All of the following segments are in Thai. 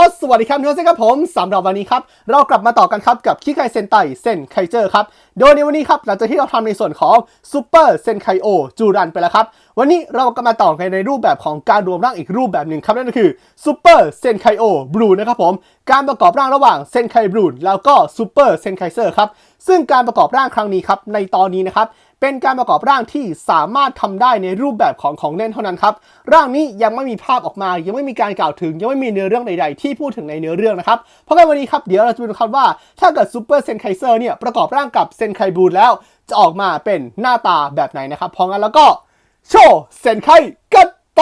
อสวัสดีครับทุกท่านครับผมสำหรับวันนี้ครับ เรากลับมาต่อกันครับกับคิไคเซนไตเซนไคเจอร์ครับ โดยในวันนี้ครับหลังจากที่เราทำในส่วนของซูเปอร์เซนไคโอจูรันไปแล้วครับ วันนี้เราก็มาต่อกันในรูปแบบของการรวมร่างอีกรูปแบบหนึ่งครับ นั่นก็คือซูเปอร์เซนไคโอบลูนะครับผมการประกอบร่างระหว่างเซนไคบลูแล้วก็ซูเปอร์เซนไคเซอร์ครับซึ่งการประกอบร่างครั้งนี้ครับในตอนนี้นะครับ เป็นการประกอบร่างที่สามารถทำได้ในรูปแบบของของเล่นเท่านั้นครับ ร่างนี้ยังไม่มีภาพออกมา ยังไม่มีการกล่าวถึง ยังไม่มีเนื้อเรื่องใด ๆ ที่พูดถึงในเนื้อเรื่องนะครับ เพราะงั้นวันนี้ครับ เดี๋ยวเราจะดูครับว่า ถ้าเกิดซูเปอร์เซนไคเซอร์เนี่ยประกอบร่างกับเซนไคบูนแล้ว จะออกมาเป็นหน้าตาแบบไหนนะครับ เพราะงั้นแล้วก็โชว์เซนไคกันไป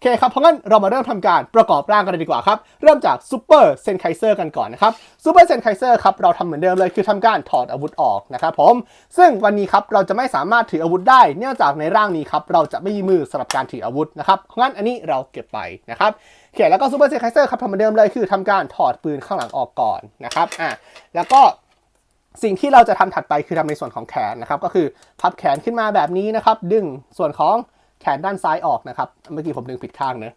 โอเคครับเพราะงั้นเรามาเริ่มทำการประกอบร่างกันเลยดีกว่าครับ เริ่มจากซูเปอร์เซนไคเซอร์กันก่อนนะครับซูเปอร์เซนไคเซอร์ครับเราทำเหมือนเดิมเลยคือทำการถอดอาวุธออกนะครับผม ซึ่งวันนี้ครับเราจะไม่สามารถถืออาวุธได้ เนื่องจากในร่างนี้ครับเราจะไม่มีมือสำหรับการถืออาวุธนะครับเพราะงั้นอันนี้เราเก็บไปนะครับโอเคแล้วก็ซูเปอร์เซนไคเซอร์ครับทำเหมือนเดิมเลยคือทำการถอดปืนข้างหลังออกก่อนนะครับอะแล้วก็สิ่งที่เราจะทำถัดไปคือทำในส่วนของแขนนะครับก็คือพับแขนขึ้นมาแบบนี้นะครับดึงส่วนของ แขนด้านซ้ายออกนะครับ เมื่อกี้ผมดึงผิดข้างเนอะ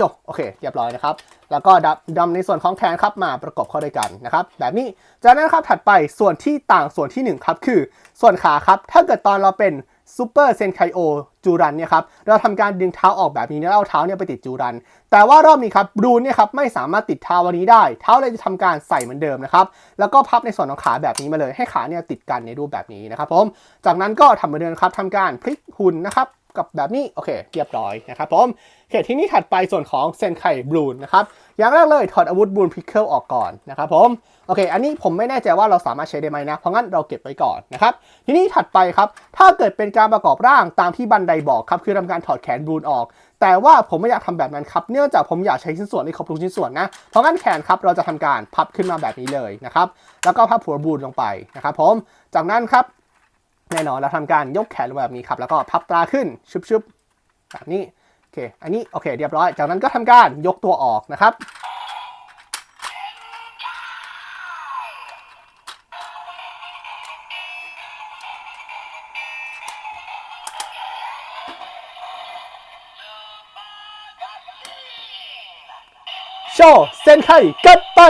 จบโอเคเรียบร้อยนะครับ แล้วก็ดับดำในส่วนของแขนครับมาประกบเข้าด้วยกันนะครับ แบบนี้จากนั้นครับถัดไปส่วนที่ต่างส่วนที่หนึ่งครับคือ ส่วนขาครับถ้าเกิดตอนเราเป็น ซูเปอร์เซนไคโอจูรันเนี่ยครับเราทำการดึงเท้าออกแบบนี้แล้วเอาเท้าเนี่ยไปติดจูรัน แต่ว่ารอบนี้ครับบรูนเนี่ยครับไม่สามารถติดเท้าวันนี้ได้ เท้าเลยจะทำการใส่เหมือนเดิมนะครับแล้วก็พับในส่วนของขาแบบนี้มาเลยให้ขาเนี่ยติดกันในรูปแบบนี้นะครับผมจากนั้นก็ทำเหมือนเดิมครับทำการพลิกหุ่นนะครับ กับแบบนี้ โอเคเรียบร้อยนะครับผมโอเคทีนี้ถัดไปส่วนของเซนไคบรูนนะครับอย่างแรกเลยถอดอาวุธบรูนพิกเกิลออกก่อนนะครับผมโอเค อันนี้ผมไม่แน่ใจว่าเราสามารถใช้ได้ไหมนะ เพราะงั้นเราเก็บไว้ก่อนนะครับทีนี้ถัดไปครับ ถ้าเกิดเป็นการประกอบร่างตามที่บันไดบอกครับคือทำการถอดแขนบรูนออก แต่ว่าผมไม่อยากทำแบบนั้นครับเนื่องจากผมอยากใช้ชิ้นส่วนให้ครบทุกชิ้นส่วนนะเพราะงั้นแขนครับเราจะทำการพับขึ้นมาแบบนี้เลยนะครับแล้วก็พับหัวบรูนลงไปนะครับผมจากนั้นครับ แน่นอนเราทำการยกแขนลงแบบนี้ครับ แล้วก็พับตาขึ้นชุบๆแบบนี้โอเค อันนี้โอเคเรียบร้อย จากนั้นก็ทำการยกตัวออกนะครับโชว์เส้นไข่กันไป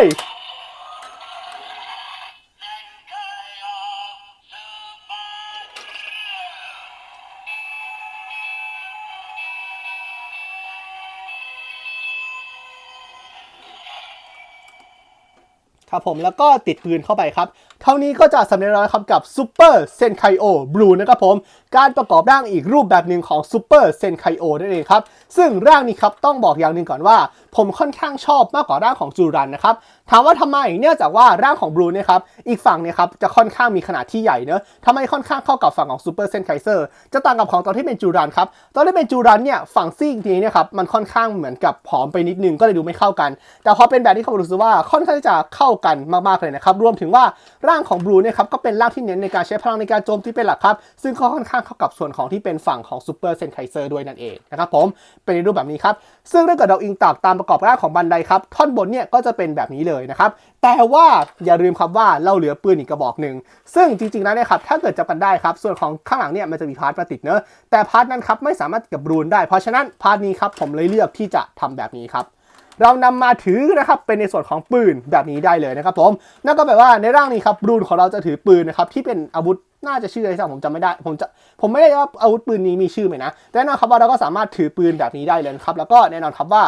ครับผมแล้วก็ติดปืนเข้าไปครับเท่านี้ก็จะสำเร็จแล้วครับกับซูเปอร์เซนไคโอบลูนะครับผม การประกอบร่างอีกรูปแบบหนึ่งของซูเปอร์เซนไคโอนั่นเองครับ ซึ่งร่างนี้ครับต้องบอกอย่างหนึ่งก่อนว่า ผมค่อนข้างชอบมากกว่าร่างของจูรันนะครับ ถามว่าทำไมเนื่องจากว่าร่างของบลูเนี่ยครับอีกฝั่งเนี่ยครับจะค่อนข้างมีขนาดที่ใหญ่เนอะทำไมค่อนข้างเข้ากับฝั่งของซูเปอร์เซนไคเซอร์จะต่างกับของตอนที่เป็นจูรันครับตอนที่เป็นจูรันเนี่ยฝั่งซีกนี้เนี่ยครับมันค่อนข้างเหมือนกับผอมไปนิดนึงก็เลยดูไม่เข้ากัน แต่พอเป็นแบบนี้เขารู้สึกว่าค่อนข้างจะเข้ากันมากๆเลยนะครับรวมถึงว่าร่างของบลูเนี่ยครับก็เป็นร่างที่เน้นในการใช้พลังในการโจมตีเป็นหลักครับ ซึ่งก็ค่อนข้างเข้ากับส่วนของที่เป็นฝั่งของซูเปอร์เซนไคเซอร์ด้วยนั่นเองนะครับผมเป็นในรูปแบบนี้ครับ ซึ่งถ้าเกิดเราอิงตามตามประกอบร่างของบันไดครับท่อนบนเนี่ยก็จะเป็นแบบนี้เลยนะครับแต่ว่าอย่าลืมครับว่าเราเหลือปืนอีกกระบอกหนึ่งซึ่งจริงๆแล้วเนี่ยครับถ้าเกิดจะกันได้ครับส่วนของข้างหลังเนี่ยมันจะมีพาร์ทมาติดเนอะแต่พาร์ทนั้นครับไม่สามารถกับบรูนได้ เพราะฉะนั้นพาร์ทนี้ครับผมเลยเลือกที่จะทำแบบนี้ครับ เรานำมาถือนะครับเป็นในส่วนของปืนแบบนี้ได้เลยนะครับผมนั่นก็แปลว่าในร่างนี้ครับรูนของเราจะถือปืนนะครับที่เป็นอาวุธน่าจะชื่ออะไรสักผมจำไม่ได้ ผมจะผมไม่ได้ว่าอาวุธปืนนี้มีชื่อไหมนะแต่แน่นอนครับว่าเราก็สามารถถือปืนแบบนี้ได้เลยครับแล้วก็แน่นอนครับว่า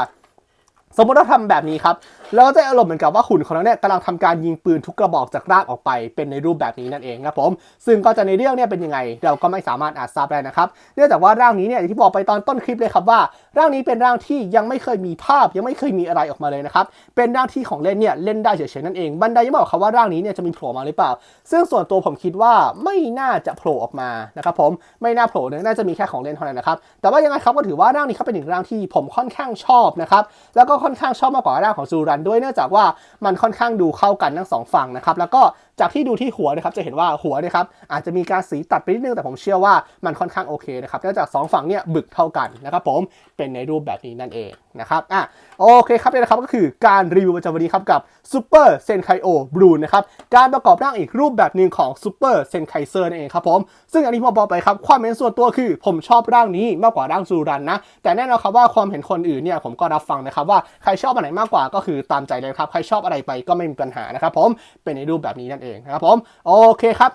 สมมติเราทำแบบนี้ครับเราก็จะอารมณ์เหมือนกับว่าหุ่นของเราเนี่ยกำลังทำการยิงปืนทุกกระบอกจากร่างออกไปเป็นในรูปแบบนี้นั่นเองครับผม ซึ่งก็จะในเรื่องเนี่ยเป็นยังไง เราก็ไม่สามารถอาจทราบได้นะครับ เนื่องจากว่าร่างนี้เนี่ยที่บอกไปตอนต้นคลิปเลยครับว่า ร่างนี้เป็นร่างที่ยังไม่เคยมีภาพยังไม่เคยมีอะไรออกมาเลยนะครับ เป็นร่างที่ของเล่นเนี่ยเล่นได้เฉยๆนั่นเองบันไดยังบอกครับว่าร่างนี้เนี่ยจะมีโผล่มาหรือเปล่า ซึ่งส่วนตัวผมคิดว่าไม่น่าจะโผล่ออกมานะครับผมไม่น่าโผล่เน้น่าจะมีแค่ของเล่นเท่านั้นนะครับแต่ว่ายังไงครับก็ถือว่าร่างนี้เขาเป็นหนึ่งร่างที่ผมค่อนข้างชอบนะครับแล้วก็ค่อนข้างชอบมากกว่าร่างของจูรันด้วยเนื่องจากว่ามันค่อนข้างดูเข้ากันทั้งสองฝั่งนะครับแล้วก็ จากที่ดูที่หัวนะครับจะเห็นว่าหัวนะครับอาจจะมีการสีตัดไปนิดนึงแต่ผมเชื่อว่ามันค่อนข้างโอเคนะครับเนื่องจากสองฝั่งเนี่ยบึกเท่ากันนะครับผมเป็นในรูปแบบนี้นั่นเองนะครับอะโอเคครับนี่นะครับก็คือการรีวิวประจำวันนี้ครับกับ Super Senkai O Blue นะครับการประกอบร่างอีกรูปแบบหนึ่งของ Super Senkaiser นั่นเองครับผมซึ่งอันนี้ผมบอกไปครับความเห็นส่วนตัวคือ ผมชอบร่างนี้มากกว่าร่างจูรันนะแต่แน่นอนครับว่าความเห็นคนอื่นเนี่ยผมก็รับฟังนะครับว่าใครชอบอันไหนมากกว่าก็คือตามใจเลยครับใครชอบอะไรไปก็ไม่มีปัญหานะครับผมเป็นในรูปแบบนี้นั่นเองนะครับผมโอเคครับ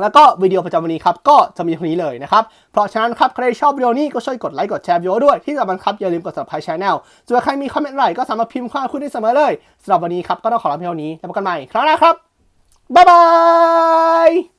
แล้วก็วิดีโอประจำวันนี้ครับก็จะมีเท่านี้เลยนะครับ เพราะฉะนั้นครับใครชอบวิดีโอนี้ก็ช่วยกดไลค์กดแชร์วิดีโอด้วยที่สำคัญครับอย่าลืมกด subscribe channel ส่วนใครมีคอมเมนต์อะไรก็สามารถพิมพ์ข้อคุณได้เสมอเลยสำหรับวันนี้ครับก็ต้องขอลาเพียงเท่านี้แล้วพบกันใหม่ครั้งหน้าครับบ๊ายบาย